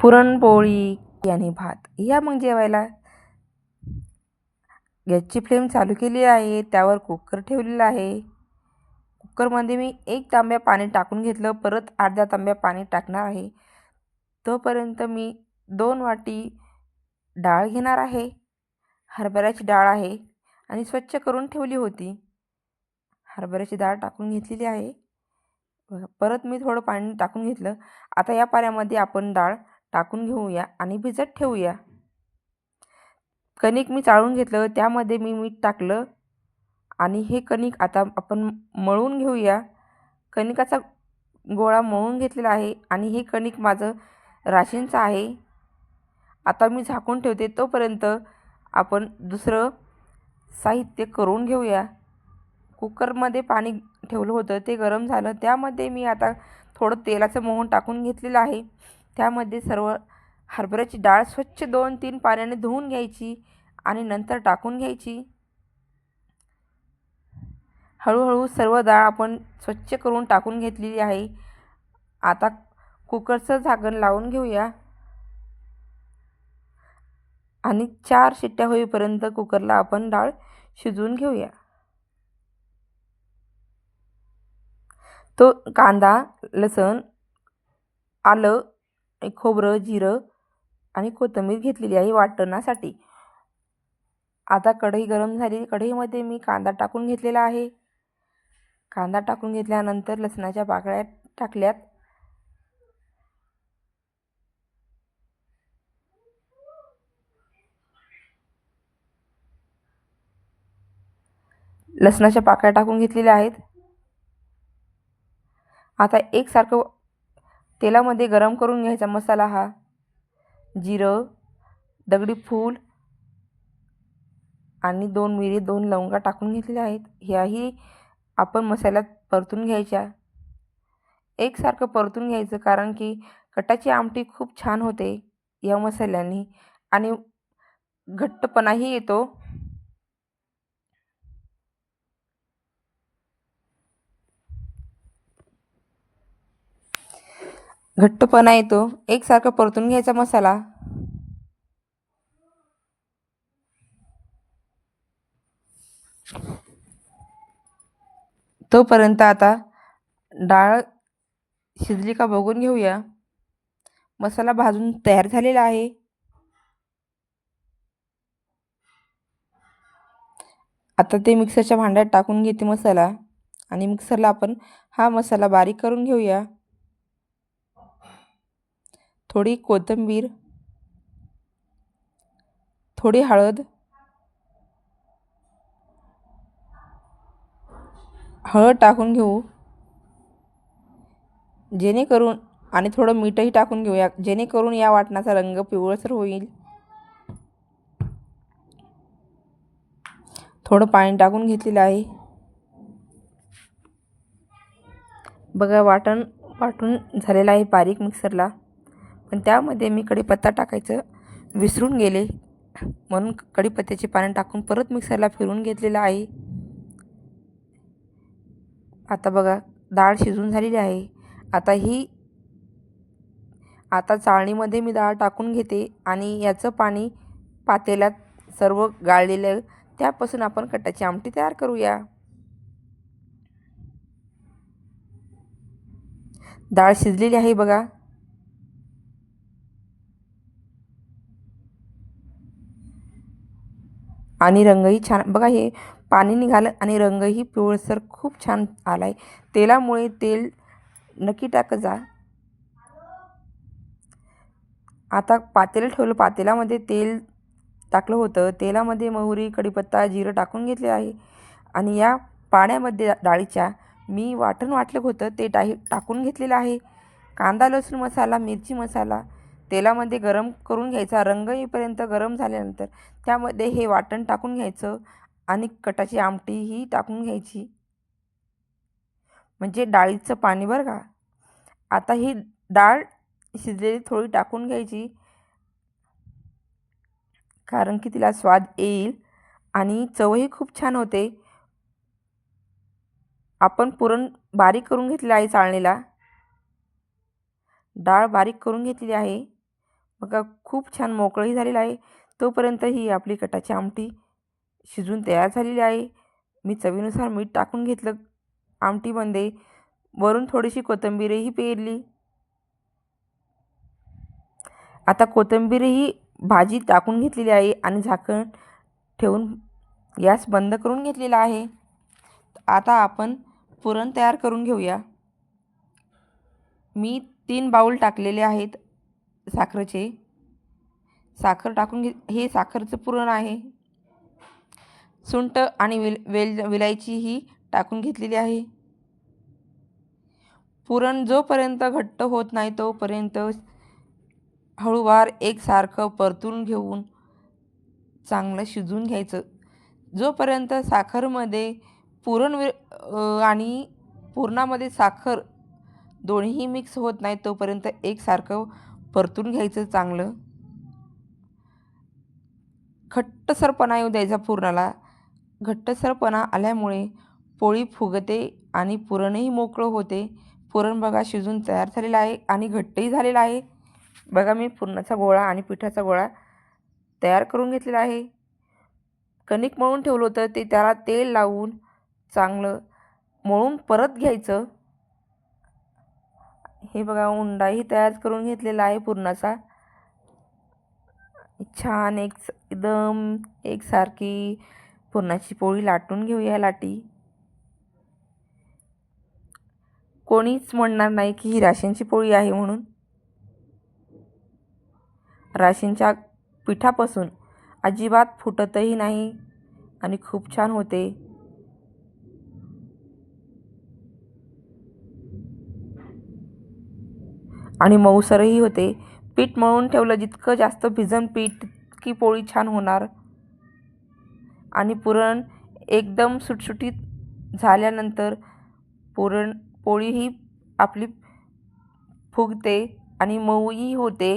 पुरणपोळी आणि भात. या मग जेवायला. गॅसची फ्लेम चालू केली आहे. त्यावर कुकर ठेवलेला आहे. कुकरमध्ये मी एक तांब्या पाणी टाकून घेतलं. परत अर्ध्या तांब्या पाणी टाकणार आहे. तोपर्यंत मी दोन वाटी डाळ घेणार आहे. हरभऱ्याची डाळ आहे आणि स्वच्छ करून ठेवली होती. हरभऱ्याची डाळ टाकून घेतलेली आहे. बघा, परत मी थोडं पाणी टाकून घेतलं. आता या पाण्यामध्ये आपण डाळ टाकून घेऊया आणि भिजत ठेवूया. कणिक मी चाळून घेतलं त्यामध्ये मी मीठ टाकलं आणि हे कणिक आता आपण मळून घेऊया. कणिकाचा गोळा मळून घेतलेला आहे आणि हे कणिक माझं राशींचं आहे. आता मी झाकून ठेवते तोपर्यंत आपण दुसरं साहित्य करून घेऊया. कुकरमध्ये पाणी ठेवलं होतं. ते गरम झालं. त्यामध्ये मी आता थोडं तेलाचं मोहन टाकून घेतलेलं आहे. त्यामध्ये सर्व हरभऱ्याची डाळ स्वच्छ दोन तीन पाण्याने धुवून घ्यायची आणि नंतर टाकून घ्यायची. हळूहळू सर्व डाळ आपण स्वच्छ करून टाकून घेतलेली आहे. आता कुकरचं झाकण लावून घेऊया. आणि चार शिट्ट्या होईपर्यंत कुकरला आपण डाळ शिजवून घेऊया. तो कांदा लसूण आलं खोबरं जिरं आणि कोथिंबीर घेतलेली आहे वाटणासाठी. आता कढई गरम झाली. कढईमध्ये मी कांदा टाकून घेतलेला आहे. कांदा टाकून घेतल्यानंतर लसणाच्या पाकळ्या टाकल्यात. लसणाच्या पाकळ्या टाकून घेतलेल्या आहेत. आता एकसारखं तेलामध्ये गरम करून घ्यायचा मसाला हा. जिरं दगडी फूल आणि दोन मिरी दोन लवंगा टाकून घेतलेल्या आहेत. ह्याही आपण मसाल्यात परतून घ्यायच्या. एकसारखं परतून घ्यायचं कारण की कटाची आमटी खूप छान होते या मसाल्याने आणि घट्टपणाही येतो. घट्टपणा येतो. एकसारखा परतून घ्यायचा मसाला. तोपर्यंत आता डाळ शिजली का बघून घेऊया. मसाला भाजून तयार झालेला आहे. आता ते मिक्सरच्या भांड्यात टाकून घेते मसाला. आणि मिक्सरला आपण हा मसाला बारीक करून घेऊया. थोडी कोथिंबीर थोडी हळद हळद टाकून घेऊ. जेणेकरून आणि थोडं मीठही टाकून घेऊया. जेणेकरून या वाटणाचा रंग पिवळसर होईल. थोडं पाणी टाकून घेतलेलं आहे. बघा वाटण वाटून झालेलं आहे बारीक मिक्सरला. पण त्यामध्ये मी कढीपत्ता टाकायचं विसरून गेले. म्हणून कढीपत्त्याचे पानं टाकून परत मिक्सरला फिरून घेतलेलं आहे. आता बघा डाळ शिजून झालेली आहे. आता ही आता चाळणीमध्ये मी डाळ टाकून घेते आणि याचं पाणी पातेल्यात सर्व गाळलेलं त्यापासून आपण कटाची आमटी तयार करूया. डाळ शिजलेली आहे बघा. आणि रंगही छान बघा हे पाणी निघालं आणि रंगही पिवळसर खूप छान आला आहे तेलामुळे तेल नक्की टाकत जा. आता पातेलं ठेवलं. पातेल्यामध्ये तेल टाकलं होतं. तेलामध्ये मोहरी कढीपत्ता जिरं टाकून घेतले आहे. आणि या पाण्यामध्ये डाळीच्या मी वाटण वाटलं होतं. ते टाही टाकून घेतलेलं आहे. कांदा लसूण मसाला मिरची मसाला तेलामध्ये गरम करून घ्यायचा. रंग येईपर्यंत गरम झाल्यानंतर त्यामध्ये हे वाटण टाकून घ्यायचं आणि कटाची आमटी ही टाकून घ्यायची. म्हणजे डाळीचं पाणी बरं का. आता ही डाळ शिजलेली थोडी टाकून घ्यायची. कारण की तिला स्वाद येईल आणि चवही खूप छान होते. आपण पुरण बारीक करून घेतलं आहे चाळणीला. डाळ बारीक करून घेतलेली आहे. बघा खूप छान मोकळंही झालेलं आहे. तोपर्यंत ही आपली कटाची आमटी शिजून तयार झालेली आहे. मी चवीनुसार मीठ टाकून घेतलं. आमटीमध्ये वरून थोडीशी कोथिंबीरही पेरली. आता कोथिंबीरही भाजी टाकून घेतलेली आहे आणि झाकण ठेवून गॅस बंद करून घेतलेला आहे. आता आपण पुरण तयार करून घेऊया. मी तीन बाऊल टाकलेले आहेत. साखरेचे. साखर टाकून घे हे साखरचं पुरण आहे. सुंट आणि विल वेल विलायचीही टाकून घेतलेली आहे. पुरण जोपर्यंत घट्ट होत नाही तोपर्यंत हळूवार एकसारखं परतून घेऊन चांगलं शिजून घ्यायचं. जोपर्यंत साखरमध्ये पुरण वि आणि पुरणामध्ये साखर दोन्हीही मिक्स होत नाही तोपर्यंत एकसारखं परतून घ्यायचं चांगलं. घट्टसरपणा येऊ द्यायचा पुरणाला. घट्टसरपणा आल्यामुळे पोळी फुगते आणि पुरणही मोकळं होते. पुरण बघा शिजून तयार झालेलं आहे आणि घट्टही झालेलं आहे. बघा मी पुरणाचा गोळा आणि पिठाचा गोळा तयार करून घेतलेला आहे. कणिक मळून ठेवलं होतं ते त्याला तेल लावून चांगलं मळून परत घ्यायचं. हे बघा उंडाही तयार करून घेतलेला आहे पुरणाचा. छान एक एकदम एकसारखी पुरणाची पोळी लाटून घेऊया लाटी. कोणीच म्हणणार नाही की ही राशींची पोळी आहे म्हणून. राशींच्या पिठापासून अजिबात फुटतही नाही आणि खूप छान होते. आणि मऊसरही होते. पीठ मळून ठेवलं जितकं जास्त भिजन पीठ तितकी पोळी छान होणार. आणि पुरण एकदम सुटसुटीत झाल्यानंतर पुरण पोळी ही आपली फुगते आणि मऊही होते.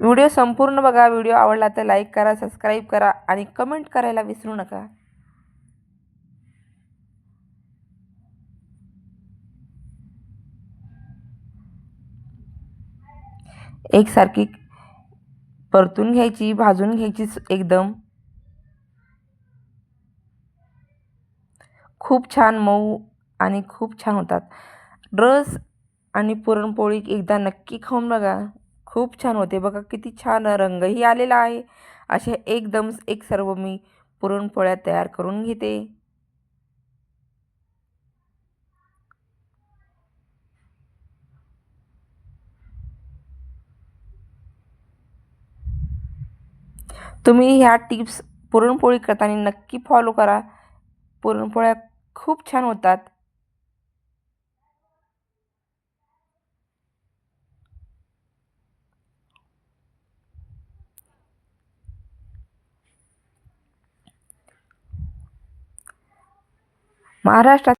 व्हिडिओ संपूर्ण बघा. व्हिडिओ आवडला तर लाईक करा सबस्क्राईब करा आणि कमेंट करायला विसरू नका. एकसारखी परतून घ्यायची भाजून घ्यायची एकदम. खूप छान मऊ आणि खूप छान होतात. रस आणि पुरणपोळी एकदा नक्की खाऊन बघा. खूप छान होते बघा किती छान रंगही आलेला आहे. असे एकदम एक सर्व मी पुरणपोळ्या तयार करून घेते. तुम्ही ह्या टिप्स पुरणपोळी करताना नक्की फॉलो करा. पुरणपोळ्या खूप छान होतात. महाराष्ट्रात